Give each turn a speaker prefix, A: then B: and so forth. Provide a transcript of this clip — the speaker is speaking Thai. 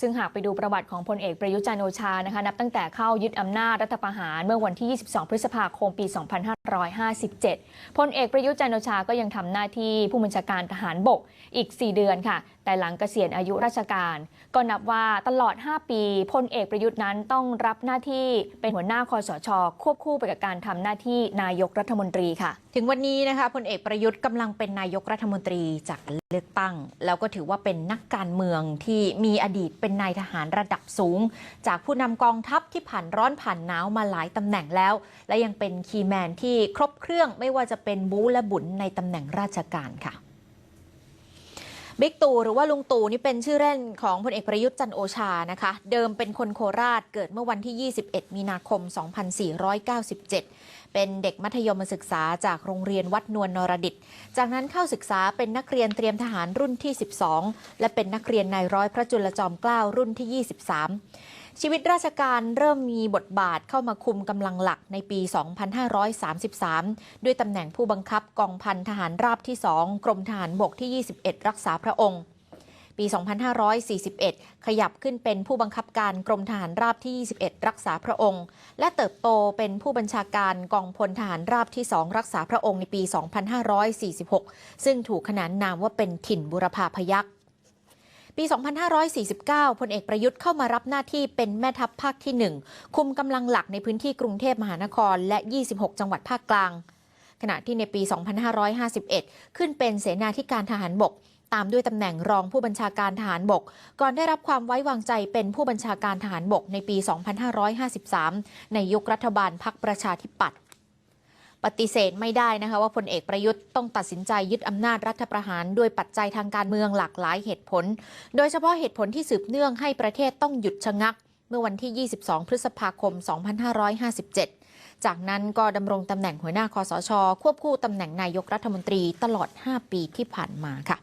A: ซึ่งหากไปดูประวัติของพลเอกประยุจันโอชานะคะนับตั้งแต่เข้ายึดอำนาจรัฐประหารเมื่อวันที่ 22 พฤษภาคมปี 2557 พลเอกประยุจันโอชาก็ยังทำหน้าที่ผู้บัญชาการทหารบกอีก 4 เดือนค่ะ แต่หลังเกษียณอายุราชการ ก็นับว่าตลอด 5 ปีพลเอกประยุทธ์นั้นต้องรับหน้าที่เป็นหัวหน้าคอสช ควบคู่ไปกับการทำหน้าที่นายกรัฐมนตรีค่ะ
B: ถึงวันนี้นะคะพลเอกประยุทธ์กำลังเป็นนายกรัฐมนตรีจาก เลือกตั้ง แล้วก็ถือว่าเป็นนักการเมืองที่มีอดีตเป็นนายทหารระดับสูง จากผู้นำกองทัพที่ผ่านร้อนผ่านหนาวมาหลายตำแหน่งแล้ว และยังเป็นคีย์แมนที่ครบเครื่องไม่ว่าจะเป็นบู๊และบุญในตำแหน่งราชการค่ะ บิ๊กตู่หรือว่าลุงตู่นี่เป็นชื่อเล่นของพลเอกประยุทธ์จันโอชานะคะ เดิมเป็นคนโคราชเกิดเมื่อวันที่ 21 มีนาคม 2497 เป็นเด็กมัธยมศึกษาจากโรงเรียนวัดนวลนรดิต จากนั้นเข้าศึกษาเป็นนักเรียนเตรียมทหารรุ่นที่ 12 และเป็นนักเรียนนายร้อยพระจุลจอมเกล้ารุ่นที่ 23 ชีวิตราชการเริ่มมีบทบาทเข้ามาคุมกำลังหลักในปี 2533 ด้วยตำแหน่งผู้บังคับกองพันทหารราบที่ 2 กรมทหารบกที่ 21 รักษาพระองค์ ปี 2541 ขยับขึ้นเป็นผู้บังคับการกรมทหารราบที่ 21 รักษาพระองค์ และเติบโตเป็นผู้บัญชาการกองพลทหารราบที่ 2 รักษาพระองค์ในปี 2546 ซึ่งถูกขนานนามว่าเป็นถิ่นบุรพาพยักษ์ ปี 2549 พลเอกประยุทธ์เข้ามารับหน้าที่เป็นแม่ทัพภาคที่ 1 คุมกำลังหลักในพื้นที่กรุงเทพมหานคร และ 26 จังหวัดภาคกลาง ขณะที่ในปี 2551 ขึ้นเป็นเสนาธิการทหารบก ตามด้วยตำแหน่งรองผู้บัญชาการทหารบก ก่อนได้รับความไว้วางใจเป็นผู้บัญชาการทหารบกในปี 2553 ในยุครัฐบาลพักประชาธิปัตย์ ปฏิเสธไม่ได้นะคะว่าพลเอกประยุทธ์ต้องตัดสินใจยึดอำนาจรัฐประหารด้วยปัจจัยทางการเมืองหลากหลายเหตุผล โดยเฉพาะเหตุผลที่สืบเนื่องให้ประเทศต้องหยุดชะงัก เมื่อวันที่ 22 พฤษภาคม 2557 จากนั้นก็ดำรงตำแหน่งหัวหน้าคอสช ควบคู่ตำแหน่งนายกรัฐมนตรีตลอด 5 ปีที่ผ่านมาค่ะ